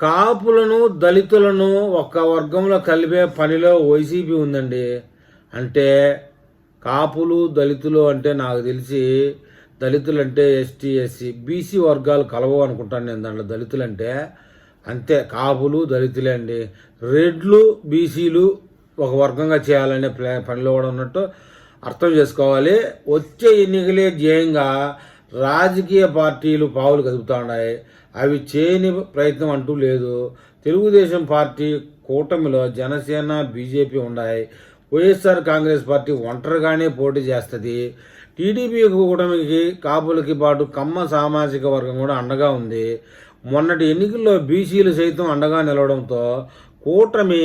కాపులను దళితులను ఒక్క వర్గంలో కలిపే పనిలో వైసీపీ ఉందండి. అంటే కాపులు దళితులు అంటే నాకు తెలిసి దళితులు అంటే ఎస్టీ ఎస్సీ బీసీ వర్గాలు కలవు అనుకుంటాను నేను దాంట్లో. దళితులు అంటే అంతే కాపులు దళితులే అండి. రెడ్లు బీసీలు ఒక వర్గంగా చేయాలనే ప్లా పనిలో కూడా ఉన్నట్టు అర్థం చేసుకోవాలి. వచ్చే ఎన్నికలే ధ్యేయంగా రాజకీయ పార్టీలు పావులు కదుపుతూ ఉన్నాయి. అవి చేయని ప్రయత్నం అంటూ లేదు. తెలుగుదేశం పార్టీ కూటమిలో జనసేన బీజేపీ ఉన్నాయి. వైఎస్ఆర్ కాంగ్రెస్ పార్టీ ఒంటరిగానే పోటీ చేస్తుంది. టీడీపీ కూటమికి కాపులకి పాటు కమ్మ సామాజిక వర్గం కూడా అండగా ఉంది. మొన్నటి ఎన్నికల్లో బీసీలు సైతం అండగా నిలవడంతో కూటమి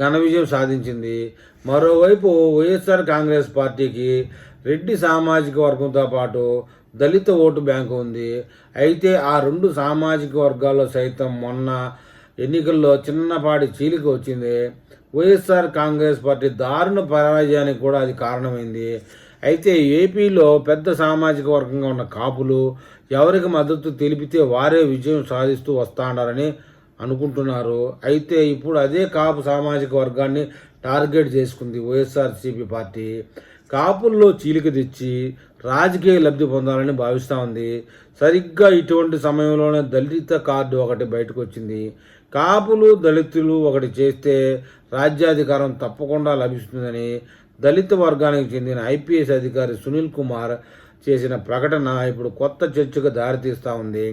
ఘన విజయం సాధించింది. మరోవైపు వైఎస్ఆర్ కాంగ్రెస్ పార్టీకి రెడ్డి సామాజిక వర్గంతో పాటు దళిత ఓటు బ్యాంకు ఉంది. అయితే ఆ రెండు సామాజిక వర్గాల్లో సైతం మొన్న ఎన్నికల్లో చిన్నపాటి చీలిక వచ్చింది. వైఎస్ఆర్ కాంగ్రెస్ పార్టీ దారుణ పరాజయానికి కూడా అది కారణమైంది. అయితే ఏపీలో పెద్ద సామాజిక వర్గంగా ఉన్న కాపులు ఎవరికి మద్దతు తెలిపితే వారే విజయం సాధిస్తూ వస్తాడారని అనుకుంటున్నారు. అయితే ఇప్పుడు అదే కాపు సామాజిక వర్గాన్ని టార్గెట్ చేసుకుంది వైఎస్ఆర్సీపీ పార్టీ. కాపుల్లో చీలిక తెచ్చి రాజకీయ లబ్ధి పొందాలని భావిస్తూ ఉంది. సరిగ్గా ఇటువంటి సమయంలోనే దళిత కార్డు ఒకటి బయటకు వచ్చింది. కాపులు దళితులు ఒకటి చేస్తే రాజ్యాధికారం తప్పకుండా లభిస్తుందని దళిత వర్గానికి చెందిన ఐపీఎస్ అధికారి సునీల్ కుమార్ చేసిన ప్రకటన ఇప్పుడు కొత్త చర్చకు దారితీస్తూ ఉంది.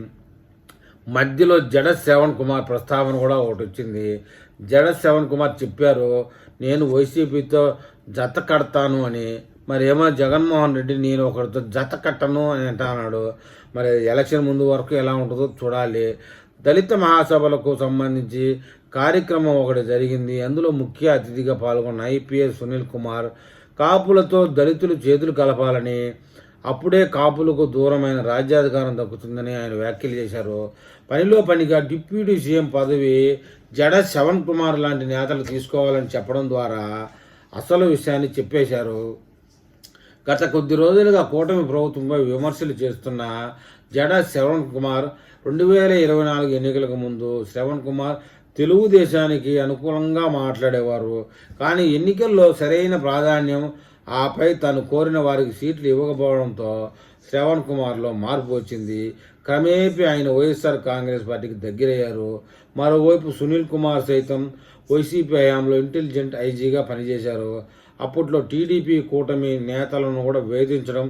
మధ్యలో జడ శ్రవణ్ కుమార్ ప్రస్తావన కూడా ఒకటి వచ్చింది. జడ శ్రవణ్ కుమార్ చెప్పారు నేను వైసీపీతో జత కడతాను అని. మరి ఏమో జగన్మోహన్ రెడ్డి నేను ఒకరితో జత కట్టను అని అంటున్నాడు మరి ఎలక్షన్ ముందు వరకు ఎలా ఉంటుందో చూడాలి. దళిత మహాసభలకు సంబంధించి కార్యక్రమం ఒకటి జరిగింది. అందులో ముఖ్య అతిథిగా పాల్గొన్న ఐపీఎస్ సునీల్ కుమార్ కాపులతో దళితులు చేతులు కలపాలని అప్పుడే కాపులకు దూరమైన రాజ్యాధికారం దక్కుతుందని ఆయన వ్యాఖ్యలు చేశారు. పనిలో పనిగా డిప్యూటీ సీఎం పదవి జడ శవన్ కుమార్ లాంటి నేతలు తీసుకోవాలని చెప్పడం ద్వారా అసలు విషయాన్ని చెప్పేశారు. గత కొద్ది రోజులుగా కూటమి ప్రభుత్వంపై విమర్శలు చేస్తున్న జడ శ్రవణ్ కుమార్ రెండు వేల ఇరవై నాలుగు ఎన్నికలకు ముందు శ్రవణ్ కుమార్ తెలుగుదేశానికి అనుకూలంగా మాట్లాడేవారు. కానీ ఎన్నికల్లో సరైన ప్రాధాన్యం ఆపై తను కోరిన వారికి సీట్లు ఇవ్వకపోవడంతో శ్రవణ్ కుమార్లో మార్పు వచ్చింది. క్రమేపీ ఆయన వైఎస్ఆర్ కాంగ్రెస్ పార్టీకి దగ్గరయ్యారు. మరోవైపు సునీల్ కుమార్ సైతం వైసీపీ హయాంలో ఇంటెలిజెంట్ ఐజీగా పనిచేశారు. అప్పట్లో టీడీపీ కూటమి నేతలను కూడా వేధించడం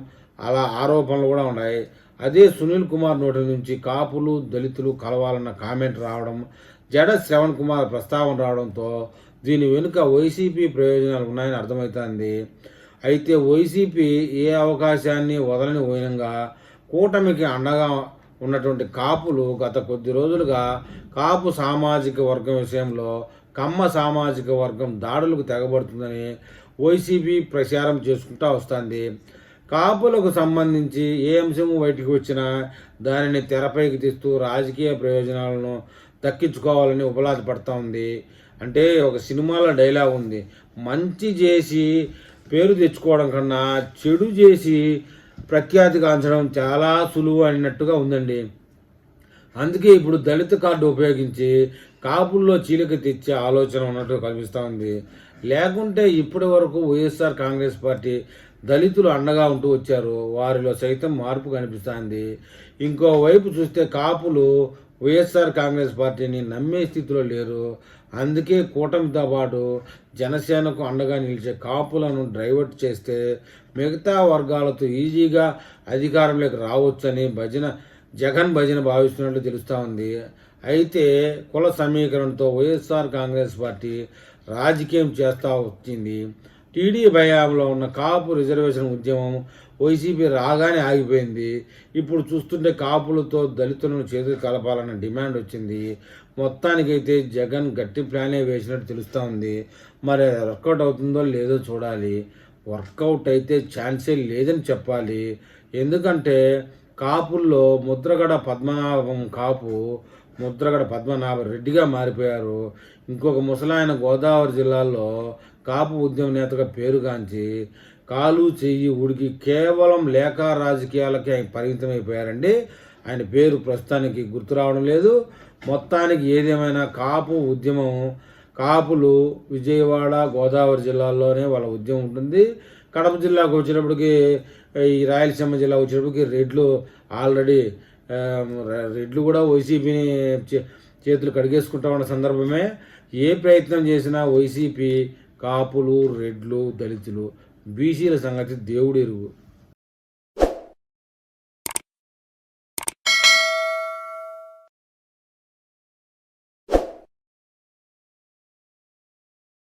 అలా ఆరోపణలు కూడా ఉన్నాయి. అదే సునీల్ కుమార్ నోటి నుంచి కాపులు దళితులు కలవాలన్న కామెంట్ రావడం జడ శ్రవణ్ కుమార్ ప్రస్తావన రావడంతో దీని వెనుక వైసీపీ ప్రయోజనాలు ఉన్నాయని అర్థమవుతోంది. అయితే వైసీపీ ఏ అవకాశాన్ని వదలని పోయినంగా కూటమికి అండగా ఉన్నటువంటి కాపులు గత కొద్ది రోజులుగా కాపు సామాజిక వర్గం విషయంలో కమ్మ సామాజిక వర్గం దాడులకు తెగబడుతుందని వైసీపీ ప్రచారం చేసుకుంటూ వస్తుంది. కాపులకు సంబంధించి ఏ అంశము బయటికి వచ్చినా దానిని తెరపైకి తీస్తూ రాజకీయ ప్రయోజనాలను దక్కించుకోవాలని ఉపలాది పడుతూ ఉంది. అంటే ఒక సినిమాలో డైలాగ్ ఉంది. మంచి చేసి పేరు తెచ్చుకోవడం కన్నా చెడు చేసి ప్రఖ్యాతి కాంచడం చాలా సులువు అన్నట్టుగా ఉందండి. అందుకే ఇప్పుడు దళిత కార్డు ఉపయోగించి కాపుల్లో చీలిక తెచ్చే ఆలోచన ఉన్నట్టు కనిపిస్తూ ఉంది. లేకుంటే ఇప్పటి వరకు వైఎస్ఆర్ కాంగ్రెస్ పార్టీ దళితులు అండగా ఉంటూ వచ్చారు. వారిలో సైతం మార్పు కనిపిస్తోంది ఇంకోవైపు చూస్తే కాపులు వైఎస్ఆర్ కాంగ్రెస్ పార్టీని నమ్మే స్థితిలో లేరు. అందుకే కూటమితో పాటు జనసేనకు అండగా నిలిచే కాపులను డైవర్ట్ చేస్తే మిగతా వర్గాలతో ఈజీగా అధికారంలోకి రావచ్చని భజన జగన్ భజన భావిస్తున్నట్లు తెలుస్తూ ఉంది. అయితే కుల సమీకరణతో వైఎస్ఆర్ కాంగ్రెస్ పార్టీ రాజకీయం చేస్తూ వచ్చింది. టీడీ భయాంలో ఉన్న కాపు రిజర్వేషన్ ఉద్యమం వైసీపీ రాగానే ఆగిపోయింది. ఇప్పుడు చూస్తుంటే కాపులతో దళితులను చేతులు కలపాలన్న డిమాండ్ వచ్చింది. మొత్తానికైతే జగన్ గట్టి ప్లానే వేసినట్టు తెలుస్తూ ఉంది. మరి వర్కౌట్ అవుతుందో లేదో చూడాలి. వర్కౌట్ అయితే ఛాన్సే లేదని చెప్పాలి. ఎందుకంటే కాపుల్లో ముద్రగడ పద్మనాభం కాపు ముద్రగడ పద్మనాభ రెడ్డిగా మారిపోయారు. ఇంకొక ముసలాయన గోదావరి జిల్లాలో కాపు ఉద్యమ నేతగా పేరుగాంచి కాలు చెయ్యి ఉడికి కేవలం లేఖ రాజకీయాలకే ఆయన పరిమితమైపోయారండి. ఆయన పేరు ప్రస్తుతానికి గుర్తు రావడం లేదు. మొత్తానికి ఏదేమైనా కాపు ఉద్యమం కాపులు విజయవాడ గోదావరి జిల్లాల్లోనే వాళ్ళ ఉద్యమం ఉంటుంది. కడప జిల్లాకు వచ్చేటప్పటికి ఈ రాయలసీమ జిల్లా వచ్చేటప్పటికి రెడ్లు ఆల్రెడీ రెడ్లు కూడా వైసీపీని చే- చేతులు కడిగేసుకుంటా ఉన్న సందర్భమే. ఏ ప్రయత్నం చేసినా వైసీపీ కాపులు రెడ్లు దళితులు బీసీల సంగతి దేవుడు ఎరుగు.